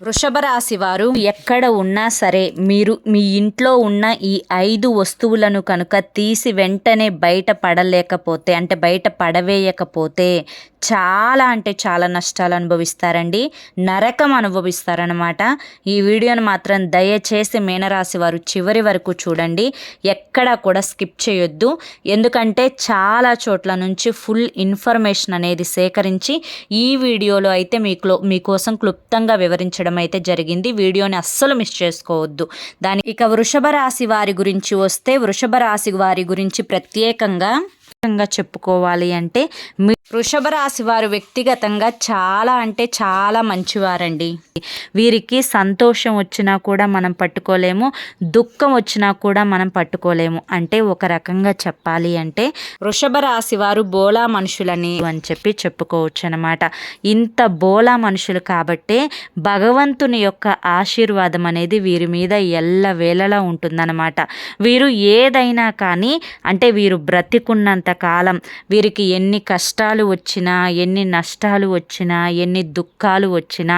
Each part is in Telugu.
వృషభ రాశి వారు ఎక్కడ ఉన్నా సరే మీరు మీ ఇంట్లో ఉన్న ఈ ఐదు వస్తువులను కనుక తీసి వెంటనే బయట పడలేకపోతే అంటే బయట పడవేయకపోతే చాలా అంటే చాలా నష్టాలు అనుభవిస్తారండి. నరకం అనుభవిస్తారనమాట ఈ వీడియోను మాత్రం దయచేసి మీనరాశి వారు చివరి వరకు చూడండి. ఎక్కడా కూడా స్కిప్ చేయొద్దు. ఎందుకంటే చాలా చోట్ల నుంచి ఫుల్ ఇన్ఫర్మేషన్ అనేది సేకరించి ఈ వీడియోలో అయితే మీకు మీకోసం క్లుప్తంగా వివరించడం అయితే జరిగింది. వీడియోని అస్సలు మిస్ చేసుకోవద్దు. దాని ఇక వృషభ రాశి వారి గురించి వస్తే వృషభ రాశి వారి గురించి ప్రత్యేకంగా ప్రత్యేకంగా చెప్పుకోవాలి అంటే మీ వృషభ రాశి వారు వ్యక్తిగతంగా చాలా అంటే చాలా మంచివారండి. వీరికి సంతోషం వచ్చినా కూడా మనం పట్టుకోలేము దుఃఖం వచ్చినా కూడా మనం పట్టుకోలేము. అంటే ఒక రకంగా చెప్పాలి అంటే వృషభ రాశి వారు బోలా మనుషులని అని చెప్పి చెప్పుకోవచ్చు అనమాట ఇంత బోలా మనుషులు కాబట్టే భగవంతుని యొక్క ఆశీర్వాదం అనేది వీరి మీద ఎల్ల వేళలా ఉంటుందన్నమాట. వీరు ఏదైనా కానీ అంటే వీరు బ్రతికున్నంత కాలం వీరికి ఎన్ని కష్టాలు వచ్చినా ఎన్ని నష్టాలు వచ్చినా ఎన్ని దుఃఖాలు వచ్చినా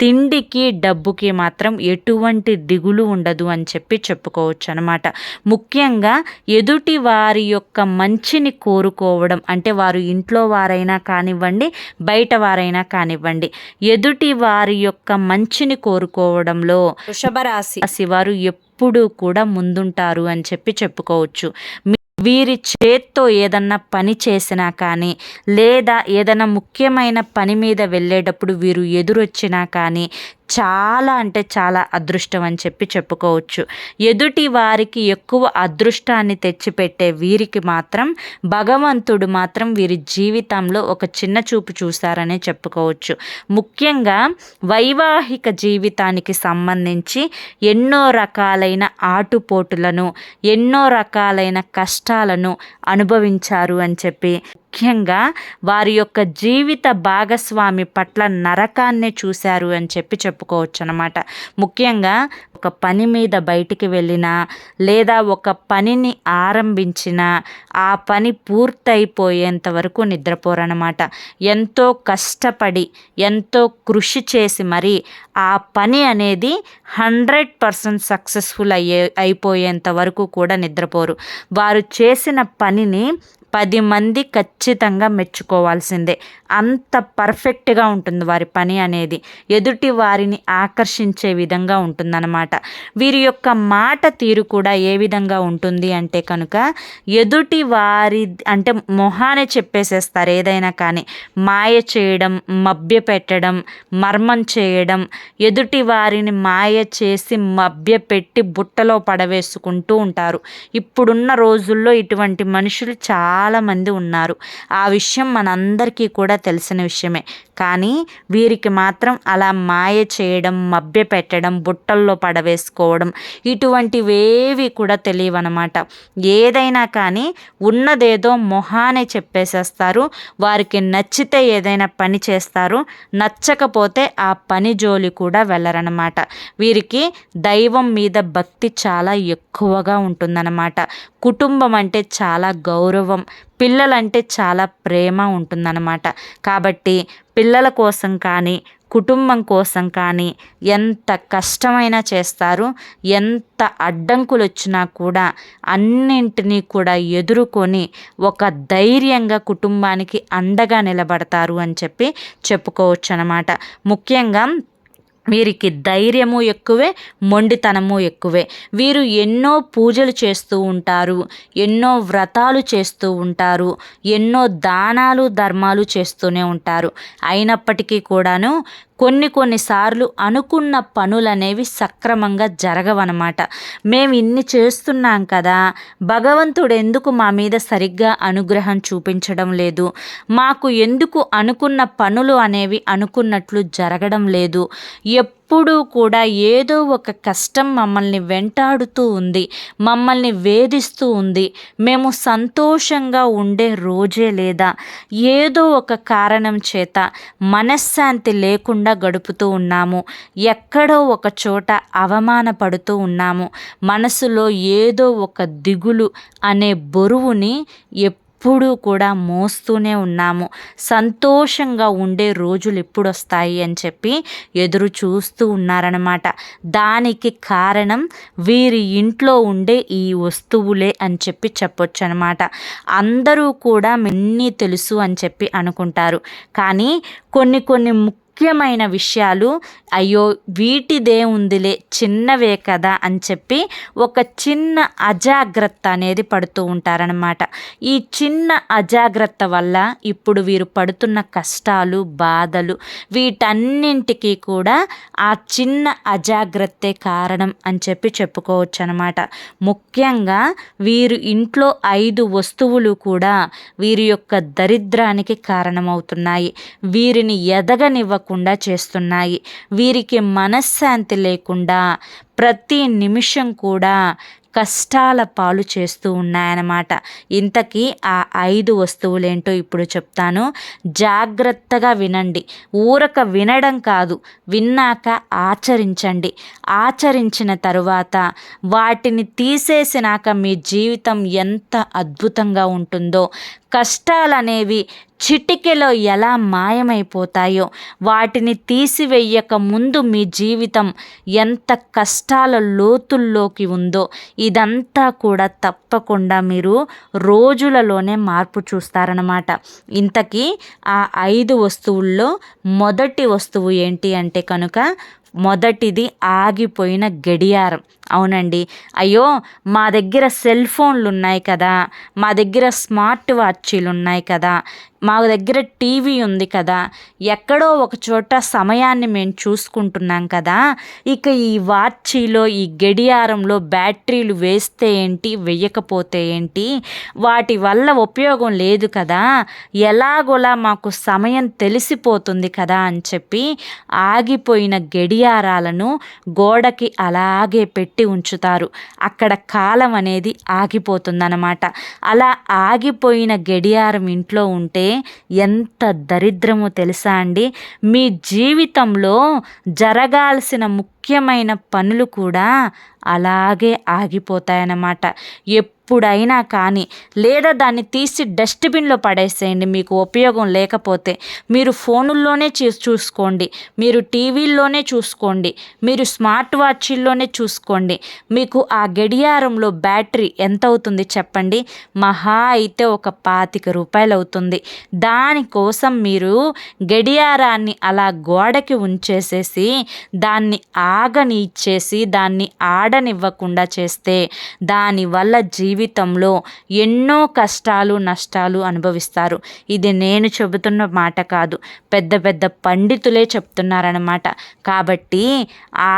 తిండికి డబ్బుకి మాత్రం ఎటువంటి దిగులు ఉండదు అని చెప్పి చెప్పుకోవచ్చు అనమాట ముఖ్యంగా ఎదుటి వారి యొక్క మంచిని కోరుకోవడం అంటే వారు ఇంట్లో వారైనా కానివ్వండి బయట వారైనా కానివ్వండి ఎదుటి వారి యొక్క మంచిని కోరుకోవడంలో వృషభ రాశి వారు ఎప్పుడూ కూడా ముందుంటారు అని చెప్పి చెప్పుకోవచ్చు. వీరి చేత్తో ఏదన్నా పని చేసినా కానీ లేదా ఏదైనా ముఖ్యమైన పని మీద వెళ్ళేటప్పుడు వీరు ఎదురొచ్చినా కానీ చాలా అంటే చాలా అదృష్టం అని చెప్పి చెప్పుకోవచ్చు. ఎదుటి వారికి ఎక్కువ అదృష్టాన్ని తెచ్చిపెట్టే వీరికి మాత్రం భగవంతుడు మాత్రం వీరి జీవితంలో ఒక చిన్న చూపు చూశారనే చెప్పుకోవచ్చు. ముఖ్యంగా వైవాహిక జీవితానికి సంబంధించి ఎన్నో రకాలైన ఆటుపోటులను ఎన్నో రకాలైన కష్టాలను అనుభవించారు అని చెప్పి ముఖ్యంగా వారి యొక్క జీవిత భాగస్వామి పట్ల నరకాన్నే చూశారు అని చెప్పి చెప్పుకోవచ్చు అనమాట ముఖ్యంగా ఒక పని మీద బయటికి వెళ్ళినా లేదా ఒక పనిని ఆరంభించిన ఆ పని పూర్తయిపోయేంత వరకు నిద్రపోరనమాట ఎంతో కష్టపడి ఎంతో కృషి చేసి మరి ఆ పని అనేది హండ్రెడ్ పర్సెంట్ సక్సెస్ఫుల్ అయ్యే అయిపోయేంత వరకు కూడా నిద్రపోరు. వారు చేసిన పనిని పది మంది ఖచ్చితంగా మెచ్చుకోవాల్సిందే. అంత పర్ఫెక్ట్గా ఉంటుంది వారి పని అనేది. ఎదుటి వారిని ఆకర్షించే విధంగా ఉంటుందన్నమాట. వీరి యొక్క మాట తీరు కూడా ఏ విధంగా ఉంటుంది అంటే కనుక ఎదుటి వారి అంటే మొహానే చెప్పేసేస్తారు ఏదైనా కానీ. మాయ చేయడం మభ్య పెట్టడం మర్మం చేయడం ఎదుటి వారిని మాయ చేసి మభ్య పెట్టి బుట్టలో పడవేసుకుంటూ ఉంటారు. ఇప్పుడున్న రోజుల్లో ఇటువంటి మనుషులు చాలా చాలామంది ఉన్నారు. ఆ విషయం మనందరికీ కూడా తెలిసిన విషయమే. కానీ వీరికి మాత్రం అలా మాయ చేయడం మభ్య పెట్టడం బుట్టల్లో పడవేసుకోవడం ఇటువంటివేవి కూడా తెలియవన్నమాట. ఏదైనా కానీ ఉన్నదేదో మొహానే చెప్పేసేస్తారు. వారికి నచ్చితే ఏదైనా పని చేస్తారు. నచ్చకపోతే ఆ పని జోలి కూడా వెళ్ళరనమాట వీరికి దైవం మీద భక్తి చాలా ఎక్కువగా ఉంటుందన్నమాట. కుటుంబం అంటే చాలా గౌరవం పిల్లలంటే చాలా ప్రేమ ఉంటుందన్నమాట. కాబట్టి పిల్లల కోసం కానీ కుటుంబం కోసం కానీ ఎంత కష్టమైనా చేస్తారు. ఎంత అడ్డంకులు వచ్చినా కూడా అన్నింటినీ కూడా ఎదుర్కొని ఒక ధైర్యంగా కుటుంబానికి అండగా నిలబడతారు అని చెప్పి చెప్పుకోవచ్చు అనమాట ముఖ్యంగా వీరికి ధైర్యము ఎక్కువే మొండితనము ఎక్కువే. వీరు ఎన్నో పూజలు చేస్తూ ఉంటారు ఎన్నో వ్రతాలు చేస్తూ ఉంటారు ఎన్నో దానాలు ధర్మాలు చేస్తూనే ఉంటారు. అయినప్పటికీ కూడాను కొన్ని కొన్నిసార్లు అనుకున్న పనులనేవి సక్రమంగా జరగవన్నమాట మేము ఇన్ని చేస్తున్నాం కదా భగవంతుడు ఎందుకు మా మీద సరిగ్గా అనుగ్రహం చూపించడం లేదు? మాకు ఎందుకు అనుకున్న పనులు అనేవి అనుకున్నట్లు జరగడం లేదు? ఎప్పుడు కూడా ఏదో ఒక కష్టం మమ్మల్ని వెంటాడుతూ ఉంది మమ్మల్ని వేధిస్తూ ఉంది. మేము సంతోషంగా ఉండే రోజే లేదా? ఏదో ఒక కారణం చేత మనశ్శాంతి లేకుండా గడుపుతూ ఉన్నాము. ఎక్కడో ఒక చోట అవమానపడుతూ ఉన్నాము. మనసులో ఏదో ఒక దిగులు అనే బరువుని ఎప్పుడూ కూడా మోస్తూనే ఉన్నాము. సంతోషంగా ఉండే రోజులు ఎప్పుడు వస్తాయి అని చెప్పి ఎదురు చూస్తూ ఉన్నారనమాట దానికి కారణం వీరి ఇంట్లో ఉండే ఈ వస్తువులే అని చెప్పి చెప్పొచ్చు అనమాట అందరూ కూడా మెన్నీ తెలుసు అని చెప్పి అనుకుంటారు. కానీ కొన్ని కొన్ని ముఖ్యమైన విషయాలు అయ్యో వీటిదే ఉందిలే చిన్నవే కదా అని చెప్పి ఒక చిన్న అజాగ్రత్త అనేది పడుతూ ఉంటారనమాట ఈ చిన్న అజాగ్రత్త వల్ల ఇప్పుడు వీరు పడుతున్న కష్టాలు బాధలు వీటన్నింటికీ కూడా ఆ చిన్న అజాగ్రత్తే కారణం అని చెప్పి చెప్పుకోవచ్చు అనమాట ముఖ్యంగా వీరు ఇంట్లో ఐదు వస్తువులు కూడా వీరి యొక్క దరిద్రానికి కారణమవుతున్నాయి. వీరిని ఎదగనివ్వ ఎదగనివ్వకుండా చేస్తున్నాయి. వీరికి మనశ్శాంతి లేకుండా ప్రతి నిమిషం కూడా కష్టాల పాలు చేస్తూ ఉన్నాయన్నమాట. ఇంతకీ ఆ ఐదు వస్తువులేంటో ఇప్పుడు చెప్తాను. జాగ్రత్తగా వినండి. ఊరక వినడం కాదు విన్నాక ఆచరించండి. ఆచరించిన తరువాత వాటిని తీసేసినాక మీ జీవితం ఎంత అద్భుతంగా ఉంటుందో కష్టాలనేవి చిటికెలో ఎలా మాయమైపోతాయో వాటిని తీసివేయక ముందు మీ జీవితం ఎంత కష్టాల లోతుల్లోకి ఉందో ఇదంతా కూడా తప్పకుండా మీరు రోజులలోనే మార్పు చూస్తారనమాట ఇంతకీ ఆ ఐదు వస్తువుల్లో మొదటి వస్తువు ఏంటి అంటే కనుక మొదటిది ఆగిపోయిన గడియారం. అవునండి. అయ్యో మా దగ్గర సెల్ ఫోన్లు ఉన్నాయి కదా. మా దగ్గర స్మార్ట్ వాచీలు ఉన్నాయి కదా. మా దగ్గర టీవీ ఉంది కదా. ఎక్కడో ఒక చోట సమయాన్ని మేము చూసుకుంటున్నాం కదా. ఇక ఈ వాచీలో ఈ గడియారంలో బ్యాటరీలు వేస్తే ఏంటి వేయకపోతే ఏంటి వాటి వల్ల ఉపయోగం లేదు కదా. ఎలాగోలా మాకు సమయం తెలిసిపోతుంది కదా అని చెప్పి ఆగిపోయిన గడియారాలను గోడకి అలాగే పెట్టి ఉంచుతారు. అక్కడ కాలం అనేది ఆగిపోతుందన్నమాట. అలా ఆగిపోయిన గడియారం ఇంట్లో ఉంటే ఎంత దరిద్రమో తెలుసా అండి? మీ జీవితంలో జరగాల్సిన ముఖ్యమైన పనులు కూడా అలాగే ఆగిపోతాయన్నమాట. ఎప్పుడైనా కానీ లేదా దాన్ని తీసి డస్ట్బిన్లో పడేసేయండి. మీకు ఉపయోగం లేకపోతే మీరు ఫోనుల్లోనే చూ చూసుకోండి. మీరు టీవీల్లోనే చూసుకోండి. మీరు స్మార్ట్ వాచ్ల్లోనే చూసుకోండి. మీకు ఆ గడియారంలో బ్యాటరీ ఎంత అవుతుంది చెప్పండి? మహా అయితే ఒక పాతిక రూపాయలు అవుతుంది దానికోసం మీరు గడియారాన్ని అలా గోడకి ఉంచేసేసి దాన్ని ఆగని ఇచ్చేసి దాన్ని ఆడనివ్వకుండా చేస్తే దానివల్ల జీవితంలో ఎన్నో కష్టాలు నష్టాలు అనుభవిస్తారు. ఇది నేను చెబుతున్న మాట కాదు. పెద్ద పెద్ద పండితులే చెప్తున్నారనమాట కాబట్టి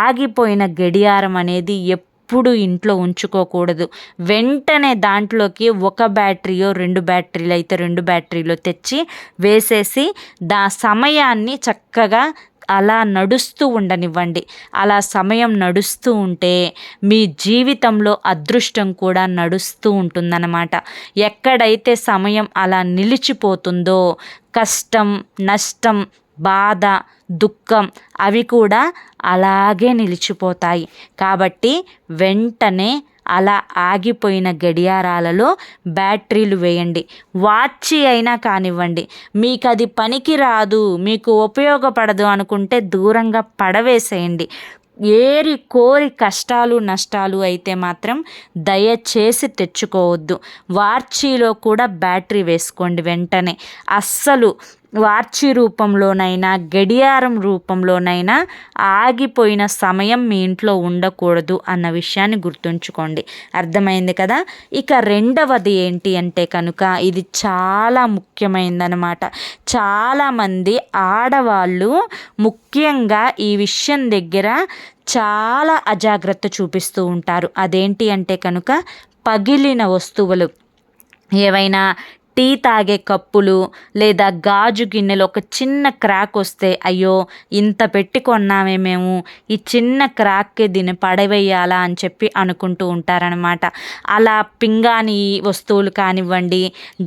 ఆగిపోయిన గడియారం అనేది ఎప్పుడు ఎప్పుడు ఇంట్లో ఉంచుకోకూడదు. వెంటనే దాంట్లోకి ఒక బ్యాటరీయో రెండు బ్యాటరీలు అయితే రెండు బ్యాటరీలు తెచ్చి వేసేసి దా సమయాన్ని చక్కగా అలా నడుస్తూ ఉండనివ్వండి. అలా సమయం నడుస్తూ ఉంటే మీ జీవితంలో అదృష్టం కూడా నడుస్తూ ఉంటుందన్నమాట. ఎక్కడైతే సమయం అలా నిలిచిపోతుందో కష్టం నష్టం బాధ దుఃఖం అవి కూడా అలాగే నిలిచిపోతాయి. కాబట్టి వెంటనే అలా ఆగిపోయిన గడియారాలలో బ్యాటరీలు వేయండి. వాచి అయినా కానివ్వండి. మీకు అది పనికి రాదు మీకు ఉపయోగపడదు అనుకుంటే దూరంగా పడవేసేయండి. ఏరి కోరి కష్టాలు నష్టాలు అయితే మాత్రం దయచేసి తెచ్చుకోవద్దు. వార్చీలో కూడా బ్యాటరీ వేసుకోండి వెంటనే. అస్సలు వార్చి రూపంలోనైనా గడియారం రూపంలోనైనా ఆగిపోయిన సమయం మీ ఇంట్లో ఉండకూడదు అన్న విషయాన్ని గుర్తుంచుకోండి. అర్థమైంది కదా? ఇక రెండవది ఏంటి అంటే కనుక ఇది చాలా ముఖ్యమైనదనమాట చాలామంది ఆడవాళ్ళు ముఖ్యంగా ఈ విషయం దగ్గర చాలా అజాగ్రత్త చూపిస్తూ ఉంటారు. అదేంటి అంటే కనుక పగిలిన వస్తువులు ఏవైనా టీ తాగే కప్పులు లేదా గాజు గిన్నెలు ఒక చిన్న క్రాక్ వస్తే అయ్యో ఇంత పెట్టి కొన్నామే మేము. ఈ చిన్న క్రాక్కి దీన్ని పడవేయాలా అని చెప్పి అనుకుంటూ ఉంటారనమాట అలా పింగాణి వస్తువులు కానివ్వండి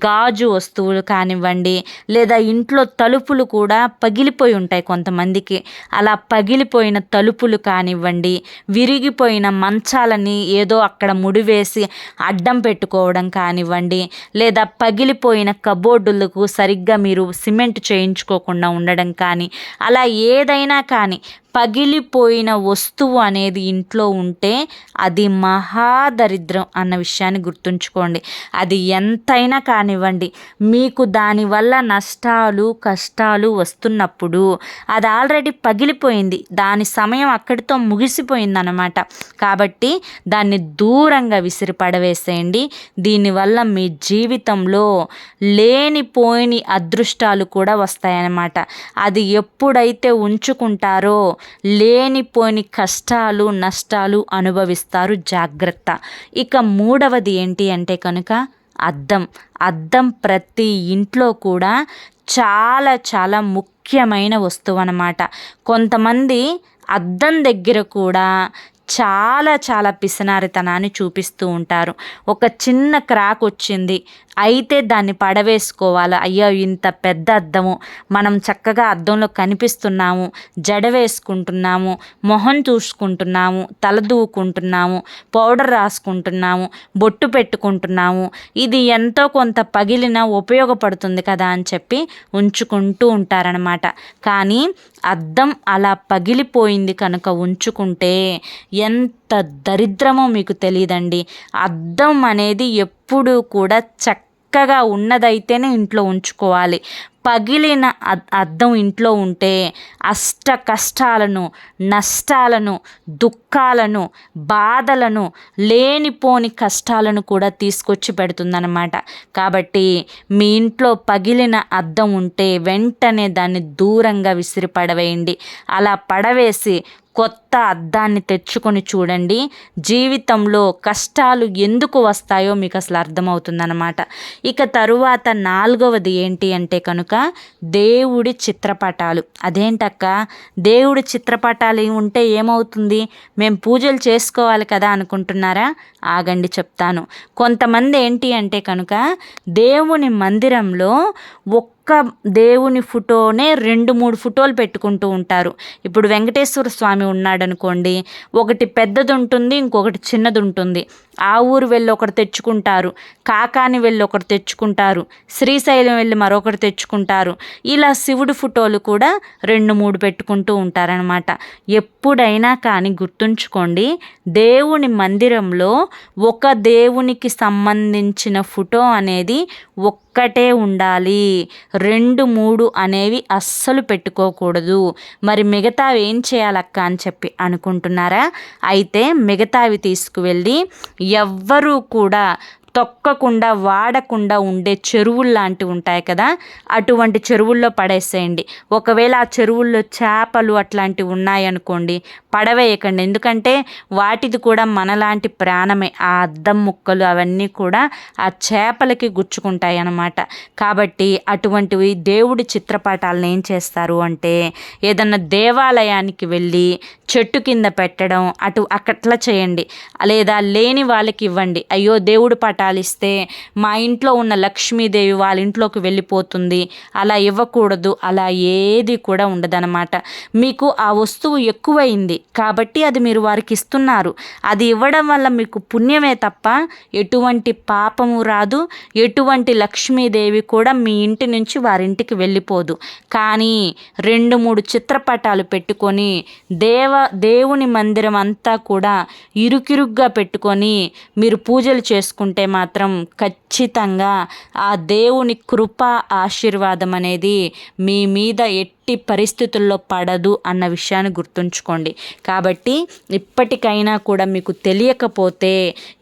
గాజు వస్తువులు కానివ్వండి లేదా ఇంట్లో తలుపులు కూడా పగిలిపోయి ఉంటాయి కొంతమందికి. అలా పగిలిపోయిన తలుపులు కానివ్వండి విరిగిపోయిన మంచాలని ఏదో అక్కడ ముడివేసి అడ్డం పెట్టుకోవడం కానివ్వండి లేదా పగిలి కుళ్ళిపోయిన కబోర్డులకు సరిగ్గా మీరు సిమెంట్ చేయించుకోకుండా ఉండడం కానీ అలా ఏదైనా కానీ పగిలిపోయిన వస్తువు అనేది ఇంట్లో ఉంటే అది మహాదరిద్రం అన్న విషయాన్ని గుర్తుంచుకోండి. అది ఎంతైనా కానివ్వండి. మీకు దానివల్ల నష్టాలు కష్టాలు వస్తున్నప్పుడు అది ఆల్రెడీ పగిలిపోయింది. దాని సమయం అక్కడితో ముగిసిపోయింది అన్నమాట కాబట్టి దాన్ని దూరంగా విసిరి పడవేసేయండి. దీనివల్ల మీ జీవితంలో లేనిపోయిన అదృష్టాలు కూడా వస్తాయన్నమాట. అది ఎప్పుడైతే ఉంచుకుంటారో లేనిపోని కష్టాలు నష్టాలు అనుభవిస్తారు. జాగ్రత్త. ఇక మూడవది ఏంటి అంటే కనుక అద్దం. అద్దం ప్రతి ఇంట్లో కూడా చాలా చాలా ముఖ్యమైన వస్తువు అన్నమాట. కొంతమంది అద్దం దగ్గర కూడా చాలా చాలా పిసినారితనాన్ని చూపిస్తూ ఉంటారు. ఒక చిన్న క్రాక్ వచ్చింది. అయితే దాన్ని పడవేసుకోవాలి? అయ్యో ఇంత పెద్ద అద్దము. మనం చక్కగా అద్దంలో కనిపిస్తున్నాము. జడ వేసుకుంటున్నాము. మొహం చూసుకుంటున్నాము. తల దూకుంటున్నాము. పౌడర్ రాసుకుంటున్నాము. బొట్టు పెట్టుకుంటున్నాము. ఇది ఎంతో కొంత పగిలిన ఉపయోగపడుతుంది కదా అని చెప్పి ఉంచుకుంటూ ఉంటారనమాట కానీ అద్దం అలా పగిలిపోయింది కనుక ఉంచుకుంటే ఎంత దరిద్రమో మీకు తెలియదండి. అద్దం అనేది ఎప్పుడూ కూడా చక్క చక్కగా ఉన్నదైతేనే ఇంట్లో ఉంచుకోవాలి. పగిలిన అద్దం ఇంట్లో ఉంటే అష్ట కష్టాలను నష్టాలను దుఃఖాలను బాధలను లేనిపోని కష్టాలను కూడా తీసుకొచ్చి పెడుతుందన్నమాట. కాబట్టి మీ ఇంట్లో పగిలిన అద్దం ఉంటే వెంటనే దాన్ని దూరంగా విసిరి పడవేయండి అలా పడవేసి కొత్త అద్దాన్ని తెచ్చుకొని చూడండి. జీవితంలో కష్టాలు ఎందుకు వస్తాయో మీకు అసలు అర్థమవుతుందన్నమాట. ఇక తరువాత నాలుగవది ఏంటి అంటే కనుక దేవుడి చిత్రపటాలు. అదేంటక్క? దేవుడి చిత్రపటాలు ఉంటే ఏమవుతుంది? మేము పూజలు చేసుకోవాలి కదా అనుకుంటున్నారా? ఆగండి చెప్తాను. కొంతమంది ఏంటి అంటే కనుక దేవుని మందిరంలో ఒక్క ఒక్క దేవుని ఫోటోనే రెండు మూడు ఫోటోలు పెట్టుకుంటూ ఉంటారు. ఇప్పుడు వెంకటేశ్వర స్వామి ఉన్నాడు అనుకోండి ఒకటి పెద్దది ఉంటుంది ఇంకొకటి చిన్నది ఉంటుంది ఆ ఊరు వెళ్ళి ఒకటి తెచ్చుకుంటారు కాకాని వెళ్ళి ఒకటి తెచ్చుకుంటారు శ్రీశైలం వెళ్ళి మరొకటి తెచ్చుకుంటారు. ఇలా శివుడి ఫోటోలు కూడా రెండు మూడు పెట్టుకుంటూ ఉంటారనమాట ఎప్పుడైనా కానీ గుర్తుంచుకోండి దేవుని మందిరంలో ఒక దేవునికి సంబంధించిన ఫోటో అనేది ఒక్కటే ఉండాలి. రెండు మూడు అనేవి అస్సలు పెట్టుకోకూడదు. మరి మిగతావి ఏం చేయాలక్క అని చెప్పి అనుకుంటున్నారా? అయితే మిగతావి తీసుకువెళ్ళి ఎవ్వరూ కూడా తొక్కకుండా వాడకుండా ఉండే చెరువులు లాంటివి ఉంటాయి కదా అటువంటి చెరువుల్లో పడేసేయండి. ఒకవేళ ఆ చెరువుల్లో చేపలు అట్లాంటివి ఉన్నాయనుకోండి పడవేయకండి. ఎందుకంటే వాటిది కూడా మనలాంటి ప్రాణమే. ఆ అద్దం ముక్కలు అవన్నీ కూడా ఆ చేపలకి గుచ్చుకుంటాయి అన్నమాట. కాబట్టి అటువంటివి దేవుడి చిత్రపటాలను ఏం చేస్తారు అంటే ఏదన్నా దేవాలయానికి వెళ్ళి చెట్టు కింద పెట్టడం అటు అక్కట్లా చేయండి. లేదా లేని వాళ్ళకి ఇవ్వండి. అయ్యో దేవుడు పటాలు ఇస్తే మా ఇంట్లో ఉన్న లక్ష్మీదేవి వాళ్ళ ఇంట్లోకి వెళ్ళిపోతుంది. అలా ఇవ్వకూడదు. అలా ఏది కూడా ఉండదనమాట మీకు ఆ వస్తువు ఎక్కువైంది కాబట్టి అది మీరు వారికి ఇస్తున్నారు. అది ఇవ్వడం వల్ల మీకు పుణ్యమే తప్ప ఎటువంటి పాపము రాదు. ఎటువంటి లక్ష్మీదేవి కూడా మీ ఇంటి నుంచి వారింటికి వెళ్ళిపోదు. కానీ రెండు మూడు చిత్రపటాలు పెట్టుకొని దేవ దేవుని మందిరం అంతా కూడా ఇరుకిరుగ్గా పెట్టుకొని మీరు పూజలు చేసుకుంటే మాత్రం ఖచ్చితంగా ఆ దేవుని కృప ఆశీర్వాదం అనేది మీ మీద ఎట్టి పరిస్థితుల్లో పడదు అన్న విషయాన్ని గుర్తుంచుకోండి. కాబట్టి ఇప్పటికైనా కూడా మీకు తెలియకపోతే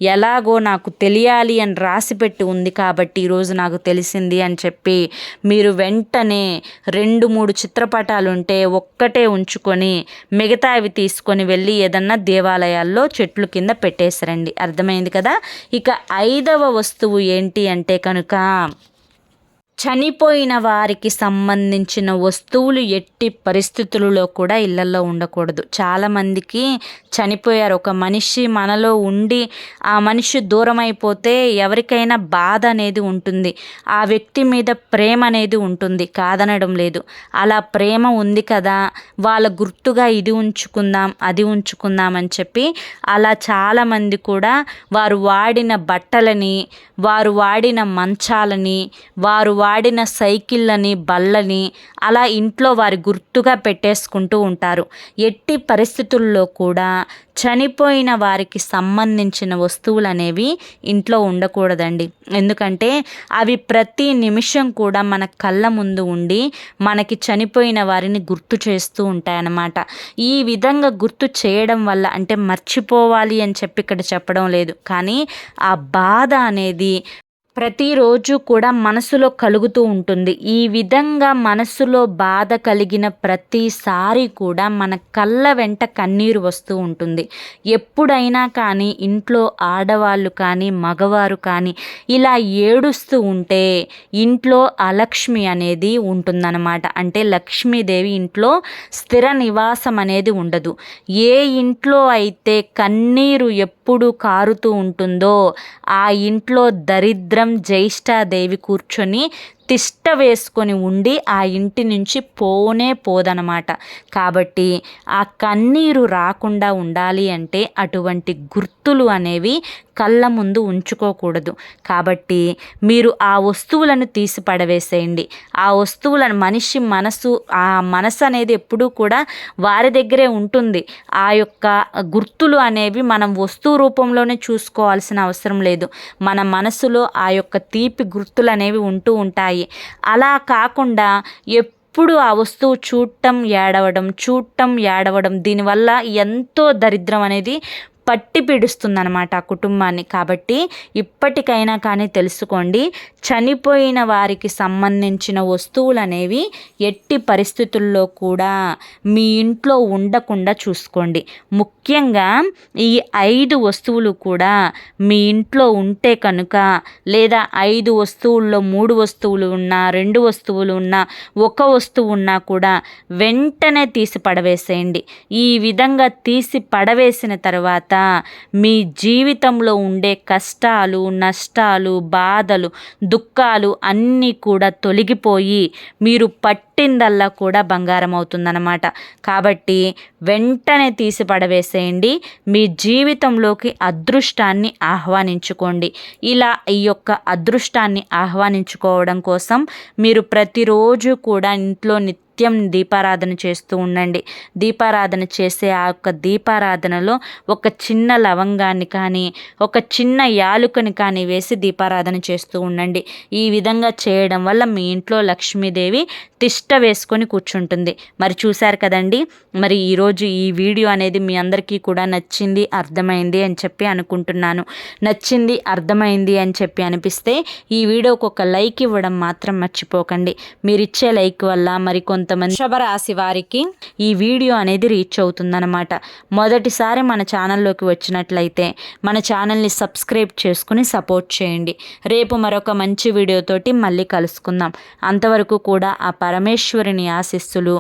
ఎలాగో నాకు తెలియాలి అని రాసిపెట్టి ఉంది కాబట్టి ఈరోజు నాకు తెలిసింది అని చెప్పి మీరు వెంటనే రెండు మూడు చిత్రపటాలు ఉంటే ఒక్కటే ఉంచుకొని మిగతా అవి తీసుకొని వెళ్ళి ఏదన్నా దేవాలయాల్లో చెట్లు కింద పెట్టేసరండి. అర్థమైంది కదా? ఇక ఐదవ వస్తువు ఏంటి అంటే కనుక చనిపోయిన వారికి సంబంధించిన వస్తువులు ఎట్టి పరిస్థితులలో కూడా ఇళ్ళలో ఉండకూడదు. చాలామందికి చనిపోయారు. ఒక మనిషి మనలో ఉండి ఆ మనిషి దూరం అయిపోతే ఎవరికైనా బాధ అనేది ఉంటుంది. ఆ వ్యక్తి మీద ప్రేమ అనేది ఉంటుంది. కాదనడం లేదు. అలా ప్రేమ ఉంది కదా వాళ్ళ గుర్తుగా ఇది ఉంచుకుందాం అది ఉంచుకుందాం అని చెప్పి అలా చాలామంది కూడా వారు వాడిన బట్టలని వారు వాడిన మంచాలని వారు వాడిన సైకిళ్ళని బళ్ళని అలా ఇంట్లో వారి గుర్తుగా పెట్టేసుకుంటూ ఉంటారు. ఎట్టి పరిస్థితుల్లో కూడా చనిపోయిన వారికి సంబంధించిన వస్తువులు అనేవి ఇంట్లో ఉండకూడదండి. ఎందుకంటే అవి ప్రతి నిమిషం కూడా మన కళ్ళ ముందు ఉండి మనకి చనిపోయిన వారిని గుర్తు చేస్తూ ఉంటాయన్నమాట. ఈ విధంగా గుర్తు చేయడం వల్ల అంటే మర్చిపోవాలి అని చెప్పి ఇక్కడ చెప్పడం లేదు. కానీ ఆ బాధ అనేది ప్రతిరోజు కూడా మనసులో కలుగుతూ ఉంటుంది. ఈ విధంగా మనసులో బాధ కలిగిన ప్రతిసారి కూడా మన కళ్ళ వెంట కన్నీరు వస్తూ ఉంటుంది. ఎప్పుడైనా కానీ ఇంట్లో ఆడవాళ్ళు కానీ మగవారు కానీ ఇలా ఏడుస్తూ ఉంటే ఇంట్లో అలక్ష్మి అనేది ఉంటుందన్నమాట. అంటే లక్ష్మీదేవి ఇంట్లో స్థిర నివాసం అనేది ఉండదు. ఏ ఇంట్లో అయితే కన్నీరు ఎప్పుడు కారుతూ ఉంటుందో ఆ ఇంట్లో దరిద్రం జ్యేష్ఠాదేవి కూర్చొని తిష్ట వేసుకొని ఉండి ఆ ఇంటి నుంచి పోనే పోదనమాట. కాబట్టి ఆ కన్నీరు రాకుండా ఉండాలి అంటే అటువంటి గుర్తులు అనేవి కళ్ళ ముందు ఉంచుకోకూడదు. కాబట్టి మీరు ఆ వస్తువులను తీసి పడవేసేయండి. ఆ వస్తువులను మనిషి మనసు ఆ మనసు అనేది ఎప్పుడూ కూడా వారి దగ్గరే ఉంటుంది. ఆ యొక్క గుర్తులు అనేవి మనం వస్తువు రూపంలోనే చూసుకోవాల్సిన అవసరం లేదు. మన మనసులో ఆ యొక్క తీపి గుర్తులు అనేవి ఉంటూ ఉంటాయి. ఉంటాయి. అలా కాకుండా ఎప్పుడు ఆ వస్తువు చూడటం ఏడవడం చూడటం ఏడవడం దీనివల్ల ఎంతో దరిద్రం అనేది పట్టి పీడిస్తుందన్నమాట ఆ కుటుంబాన్ని. కాబట్టి ఇప్పటికైనా కానీ తెలుసుకోండి చనిపోయిన వారికి సంబంధించిన వస్తువులు అనేవి ఎట్టి పరిస్థితుల్లో కూడా మీ ఇంట్లో ఉండకుండా చూసుకోండి. ముఖ్యంగా ఈ ఐదు వస్తువులు కూడా మీ ఇంట్లో ఉంటే కనుక లేదా ఐదు వస్తువుల్లో మూడు వస్తువులు ఉన్నా రెండు వస్తువులు ఉన్నా ఒక వస్తువు ఉన్నా కూడా వెంటనే తీసి పడవేసేయండి. ఈ విధంగా తీసి పడవేసిన తర్వాత మీ జీవితంలో ఉండే కష్టాలు నష్టాలు బాధలు దుఃఖాలు అన్నీ కూడా తొలగిపోయి మీరు పట్టిందల్లా కూడా బంగారం అవుతుందన్నమాట. కాబట్టి వెంటనే తీసి పడవేసేయండి. మీ జీవితంలోకి అదృష్టాన్ని ఆహ్వానించుకోండి. ఇలా ఈ యొక్క అదృష్టాన్ని ఆహ్వానించుకోవడం కోసం మీరు ప్రతిరోజు కూడా ఇంట్లో నిత్య దీపారాధన చేస్తూ ఉండండి. దీపారాధన చేసే ఆ యొక్క దీపారాధనలో ఒక చిన్న లవంగాన్ని కానీ ఒక చిన్న యాలుకని కానీ వేసి దీపారాధన చేస్తూ ఉండండి. ఈ విధంగా చేయడం వల్ల మీ ఇంట్లో లక్ష్మీదేవి తిష్ట వేసుకొని కూర్చుంటుంది. మరి చూశారు కదండి? మరి ఈరోజు ఈ వీడియో అనేది మీ అందరికీ కూడా నచ్చింది అర్థమైంది అని చెప్పి అనుకుంటున్నాను. నచ్చింది అర్థమైంది అని చెప్పి అనిపిస్తే ఈ వీడియోకి ఒక లైక్ ఇవ్వడం మాత్రం మర్చిపోకండి. మీరు ఇచ్చే లైక్ వల్ల మరి కొంత కొంతమంది శుభరాశి వారికి ఈ వీడియో అనేది రీచ్ అవుతుందన్నమాట. మొదటిసారి మన ఛానల్లోకి వచ్చినట్లయితే మన ఛానల్ని సబ్స్క్రైబ్ చేసుకుని సపోర్ట్ చేయండి. రేపు మరొక మంచి వీడియోతోటి మళ్ళీ కలుసుకుందాం. అంతవరకు కూడా ఆ పరమేశ్వరుని ఆశిస్సులు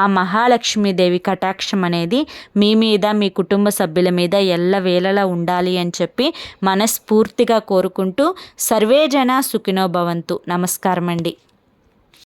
ఆ మహాలక్ష్మీదేవి కటాక్షం అనేది మీ మీద మీ కుటుంబ సభ్యుల మీద ఎల్లవేళలా ఉండాలి అని చెప్పి మనస్ఫూర్తిగా కోరుకుంటూ సర్వేజన సుఖినో భవంతు. నమస్కారం అండి